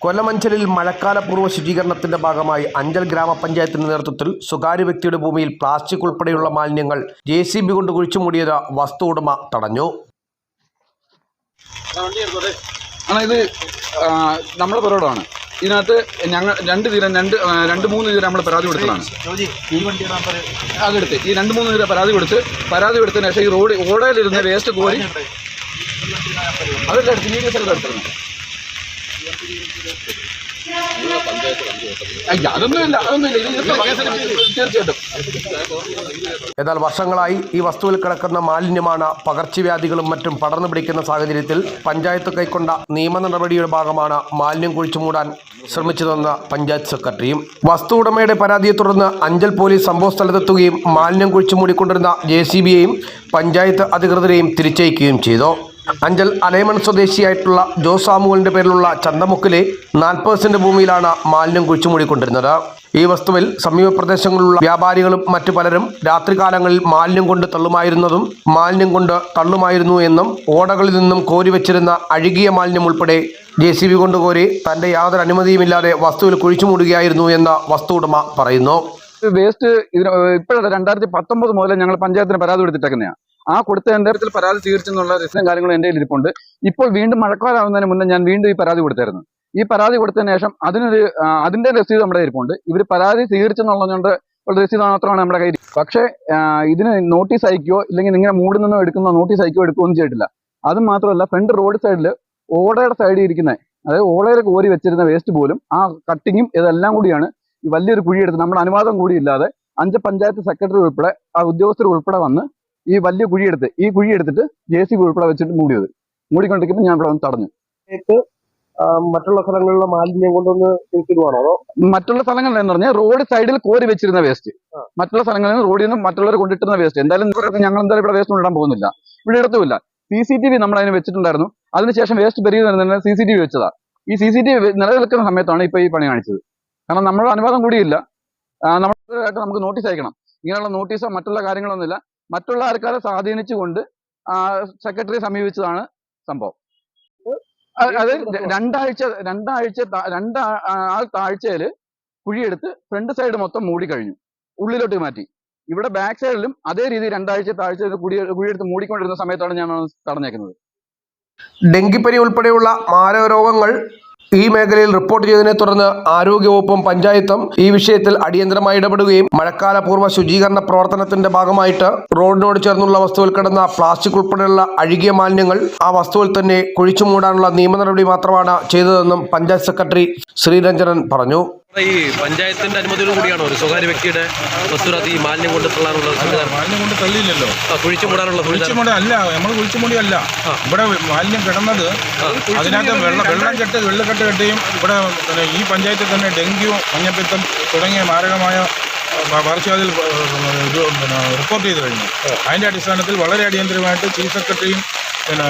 കൊല്ലമഞ്ചലിൽ മഴക്കാലപൂർവ ശുചീകരണത്തിന്റെ ഭാഗമായി അഞ്ചൽ ഗ്രാമപഞ്ചായത്തിന്റെ നേതൃത്വത്തിൽ സ്വകാര്യ വ്യക്തിയുടെ ഭൂമിയിൽ പ്ലാസ്റ്റിക് ഉൾപ്പെടെയുള്ള മാലിന്യങ്ങൾ ജെ സി ബി കൊണ്ട് കുഴിച്ചു മൂടിയത് വസ്തു ഉടമ തടഞ്ഞു. ഇത് നമ്മുടെ പുറകോടാണ് ഇതിനകത്ത് ഞങ്ങൾ രണ്ട് തീരം രണ്ട് രണ്ട് മൂന്ന് തീരം നമ്മൾ പരാതി കൊടുത്തതാണ്. അതെടുത്ത് ഈ രണ്ട് മൂന്ന് തീരം പരാതി കൊടുത്ത് പരാതി കൊടുത്തതിന് ശേഷം ഈ റോഡ് ഓടയിലിരുന്ന വേസ്റ്റ് കോരി അതൊക്കെ എടുത്ത് മീഡിയ എന്നാൽ വർഷങ്ങളായി ഈ വസ്തുവിൽ കിടക്കുന്ന മാലിന്യമാണ് പകർച്ചവ്യാധികളും മറ്റും പടർന്നു പിടിക്കുന്ന സാഹചര്യത്തിൽ പഞ്ചായത്ത് കൈക്കൊണ്ട നിയമ നടപടിയുടെ ഭാഗമാണ് മാലിന്യം കുഴിച്ചു മൂടാൻ ശ്രമിച്ചതെന്ന് പഞ്ചായത്ത് സെക്രട്ടറിയും വസ്തു ഉടമയുടെ പരാതിയെ തുടർന്ന് അഞ്ചൽ പോലീസ് സംഭവ സ്ഥലത്തെത്തുകയും മാലിന്യം കുഴിച്ചു മൂടിക്കൊണ്ടിരുന്ന ജെ പഞ്ചായത്ത് അധികൃതരെയും തിരിച്ചയക്കുകയും ചെയ്തു. അഞ്ചൽ അലയമൺ സ്വദേശിയായിട്ടുള്ള ജോ സാമുവലിന്റെ പേരിലുള്ള ചന്തമുക്കിലെ നാൽപ്പത് സെന്റ് ഭൂമിയിലാണ് മാലിന്യം കുഴിച്ചു മൂടിക്കൊണ്ടിരുന്നത് ഈ വസ്തുവിൽ സമീപ പ്രദേശങ്ങളിലുള്ള വ്യാപാരികളും മറ്റു പലരും രാത്രികാലങ്ങളിൽ മാലിന്യം കൊണ്ട് തള്ളുമായിരുന്നതും മാലിന്യം കൊണ്ട് തള്ളുമായിരുന്നു എന്നും ഓടകളിൽ നിന്നും കോരി വെച്ചിരുന്ന അഴുകിയ മാലിന്യം ഉൾപ്പെടെ ജെ സി ബി കൊണ്ട് കോരി തന്റെ യാതൊരു അനുമതിയുമില്ലാതെ വസ്തുവിൽ കുഴിച്ചു മൂടുകയായിരുന്നു എന്ന് വസ്തു ഉടമ പറയുന്നു. വേസ്റ്റ് ഇപ്പോഴത്തെ രണ്ടായിരത്തി പത്തൊമ്പത് മുതൽ ഞങ്ങൾ പഞ്ചായത്തിന് പരാതി കൊടുത്തിട്ടേക്കുന്നതാണ് ആ കൊടുത്ത എന്തരത്തിൽ പരാതി തീർച്ചെന്നുള്ള രസം കാര്യങ്ങളും എന്റെ ഇരിപ്പുണ്ട് ഇപ്പോൾ വീണ്ടും മഴക്കാലാവുന്നതിന് മുന്നേ ഞാൻ വീണ്ടും ഈ പരാതി കൊടുത്തായിരുന്നു. ഈ പരാതി കൊടുത്തതിന് ശേഷം അതിനൊരു അതിന്റെ രസീത് നമ്മുടെ ഇരിപ്പുണ്ട് ഇവർ പരാതി തീർച്ചെന്നുള്ളതുകൊണ്ട് രസീത് മാത്രമാണ് നമ്മുടെ കയ്യിൽ പക്ഷേ ഇതിന് നോട്ടീസ് അയക്കുകയോ ഇല്ലെങ്കിൽ നിങ്ങളെ മൂടിൽ നിന്നോ എടുക്കുന്നോ നോട്ടീസ് അയക്കുകയോ എടുക്കുകയോ ഒന്നും ചെയ്തിട്ടില്ല. അത് മാത്രമല്ല ഫ്രണ്ട് റോഡ് സൈഡിൽ ഓടയുടെ സൈഡിൽ ഇരിക്കുന്ന അതായത് ഓടയിൽ കോരി വെച്ചിരുന്ന വേസ്റ്റ് പോലും ആ കട്ടിങ്ങും ഇതെല്ലാം കൂടിയാണ് വലിയൊരു കുഴിയെടുത്ത്. നമ്മുടെ അനുവാദം കൂടിയില്ലാതെ അഞ്ച് പഞ്ചായത്ത് സെക്രട്ടറി ഉൾപ്പെടെ ആ ഉദ്യോഗസ്ഥർ ഉൾപ്പെടെ വന്ന് ഈ വലിയ കുഴിയെടുത്ത് ഈ കുഴിയെടുത്തിട്ട് ജെ സി ബി ഉൾപ്പെടെ വെച്ചിട്ട് മൂടിയത്. മൂടിക്കൊണ്ടിരിക്കുമ്പോൾ ഞാൻ ഇവിടെ വന്ന് തടഞ്ഞു. മറ്റുള്ള സ്ഥലങ്ങളിലെ മാലിന്യം കൊണ്ടൊന്ന് തിരിച്ചിടുവാണോ അതോ? മറ്റുള്ള സ്ഥലങ്ങളിൽ എന്ന് പറഞ്ഞാൽ റോഡ് സൈഡിൽ കോരി വെച്ചിരുന്ന വേസ്റ്റ്. മറ്റുള്ള സ്ഥലങ്ങളിൽ നിന്ന് റോഡിൽ നിന്ന് മറ്റുള്ളവർ കൊണ്ടിട്ടുന്ന വേസ്റ്റ് എന്തായാലും ഞങ്ങൾ എന്തായാലും ഇവിടെ വേസ്റ്റ് ഇടാൻ പോകുന്നില്ല. ഇവിടെ ഇടത്തുമില്ല സി സി ടി വി നമ്മൾ അതിന് വെച്ചിട്ടുണ്ടായിരുന്നു. അതിനുശേഷം വേസ്റ്റ് പെരുകുന്നതിന് സി സി ടി വി വെച്ചതാ. ഈ സി സി ടി വി നിലനിൽക്കുന്ന സമയത്താണ് ഇപ്പൊ ഈ പണി കാണിച്ചത്. കാരണം നമ്മുടെ അനുവാദം കൂടിയില്ല. നമ്മളായിട്ട് നമുക്ക് നോട്ടീസ് അയക്കണം. ഇങ്ങനെയുള്ള നോട്ടീസോ മറ്റുള്ള കാര്യങ്ങളൊന്നുമില്ല. മറ്റുള്ള ആൾക്കാരെ സ്വാധീനിച്ചുകൊണ്ട് സെക്രട്ടറിയെ സമീപിച്ചതാണ് സംഭവം. അത് രണ്ടാഴ്ച രണ്ടാഴ്ച രണ്ടാ ആൾ താഴ്ചയിൽ കുഴിയെടുത്ത് ഫ്രണ്ട് സൈഡ് മൊത്തം മൂടിക്കഴിഞ്ഞു. ഉള്ളിലോട്ട് മാറ്റി. ഇവിടെ ബാക്ക് സൈഡിലും അതേ രീതി രണ്ടാഴ്ച താഴ്ച കുഴി കുഴിയെടുത്ത് മൂടിക്കൊണ്ടിരുന്ന സമയത്താണ് ഞാൻ തടഞ്ഞേക്കുന്നത്. ഡെങ്കിപ്പനി ഉൾപ്പെടെയുള്ള മാരകരോഗങ്ങൾ ഈ മേഖലയിൽ റിപ്പോർട്ട് ചെയ്തതിനെ തുടർന്ന് ആരോഗ്യവകുപ്പും പഞ്ചായത്തും ഈ വിഷയത്തിൽ അടിയന്തരമായി ഇടപെടുകയും മഴക്കാലപൂർവ ശുചീകരണ പ്രവർത്തനത്തിന്റെ ഭാഗമായിട്ട് റോഡിനോട് ചേർന്നുള്ള വസ്തുവിൽ കിടന്ന പ്ലാസ്റ്റിക് ഉൾപ്പെടെയുള്ള അഴുകിയ മാലിന്യങ്ങൾ ആ വസ്തുവിൽ തന്നെ കുഴിച്ചു മൂടാനുള്ള നിയമ നടപടി മാത്രമാണ് ചെയ്തതെന്നും പഞ്ചായത്ത് സെക്രട്ടറി ശ്രീരഞ്ജനൻ പറഞ്ഞു. ഈ പഞ്ചായത്തിന്റെ അനുമതിയോട് കൂടിയാണോ ഒരു സ്വകാര്യ വ്യക്തിയുടെ വസ്തുവിനകത്ത് ഈ മാലിന്യം കൊണ്ട് തള്ളാനുള്ള സംവിധാനം? മാലിന്യം കൊണ്ട് തള്ളിയില്ലല്ലോ. കുഴിച്ചു മൂടാനുള്ള കുഴിച്ചു കുഴിച്ചുമൂടി അല്ല നമ്മൾ കുഴിച്ചുമൂടി അല്ല ഇവിടെ മാലിന്യം കിടന്നത് അതിനകത്ത് വെള്ളം വെള്ളം കെട്ട് വെള്ളക്കെട്ട് കെട്ടുകയും ഇവിടെ പിന്നെ ഈ പഞ്ചായത്തിൽ തന്നെ ഡെങ്കിയും മഞ്ഞപ്പിത്തം തുടങ്ങിയ മാരകമായ പ- ഇത് പിന്നെ റിപ്പോർട്ട് ചെയ്ത് കഴിഞ്ഞു. അതിന്റെ അടിസ്ഥാനത്തിൽ വളരെ അടിയന്തരമായിട്ട് ചീഫ് സെക്രട്ടറിയും പിന്നെ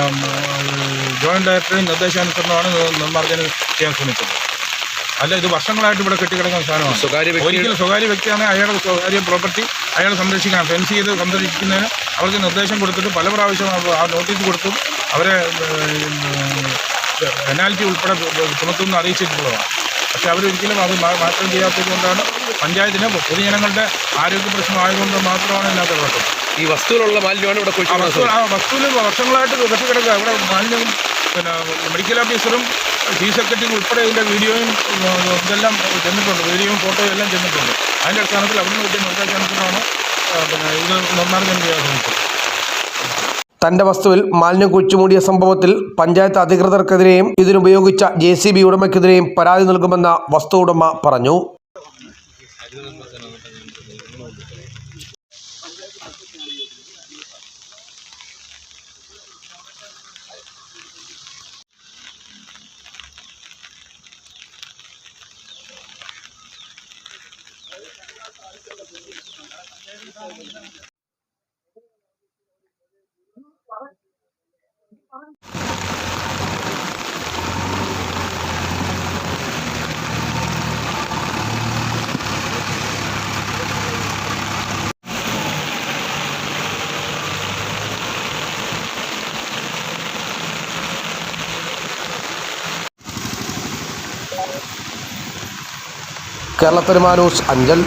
ജോയിന്റ് ഡയറക്ടറെയും നിർദ്ദേശാനുസരണമാണ് നിർമ്മാർജനം ചെയ്യാൻ ശ്രമിച്ചത്. അല്ല ഇത് വർഷങ്ങളായിട്ട് ഇവിടെ കെട്ടിക്കിടക്കുന്ന സാധനമാണ്. സ്വകാര്യ ഒരിക്കലും സ്വകാര്യ വ്യക്തിയാണ് അയാളുടെ സ്വകാര്യ പ്രോപ്പർട്ടി അയാൾ സംരക്ഷിക്കാൻ ഫെൻസ് ചെയ്ത് സംരക്ഷിക്കുന്നതിന് അവർക്ക് നിർദ്ദേശം കൊടുത്തിട്ട് പല പ്രാവശ്യം ആ നോട്ടീസ് കൊടുത്തും അവരെ പെനാൽറ്റി ഉൾപ്പെടെ ചുമത്തുമെന്ന് അറിയിച്ചിട്ടുള്ളതാണ്. പക്ഷെ അവരൊരിക്കലും അത് മാറ്റം ചെയ്യാത്തത് കൊണ്ടാണ് പഞ്ചായത്തിന് പൊതുജനങ്ങളുടെ ആരോഗ്യ പ്രശ്നമായതുകൊണ്ട് മാത്രമാണ് ഇതിനകത്ത് കുഴപ്പം ഈ വസ്തുവിലുള്ള മാലിന്യമാണ് ഇവിടെ വസ്തു ആ വസ്തുവിൽ വർഷങ്ങളായിട്ട് കെട്ടിക്കിടക്കുക. ഇവിടെ മാലിന്യം പിന്നെ മെഡിക്കൽ ഓഫീസറും ചീഫ് സെക്രട്ടറി ഉൾപ്പെടെ ഇതിന്റെ വീഡിയോയും ഇതെല്ലാം ചെന്നിട്ടുണ്ട്. വീഡിയോയും ഫോട്ടോയും എല്ലാം ചെന്നിട്ടുണ്ട്. അതിന്റെ അടിസ്ഥാനത്തിൽ അവിടുന്ന് കിട്ടിയ നിർദ്ദേശാനുസരണമാണ് പിന്നെ ഇത് നിർമ്മാർജനം ചെയ്യാൻ ശ്രമിച്ചത്. തന്റെ വസ്തുവിൽ മാലിന്യം കുഴിച്ചുമൂടിയ സംഭവത്തിൽ പഞ്ചായത്ത് അധികൃതർക്കെതിരെയും ഇതിനുപയോഗിച്ച ജെ സി ബി ഉടമയ്ക്കെതിരെയും പരാതി നൽകുമെന്ന വസ്തു ഉടമ പറഞ്ഞു. केरला अंजल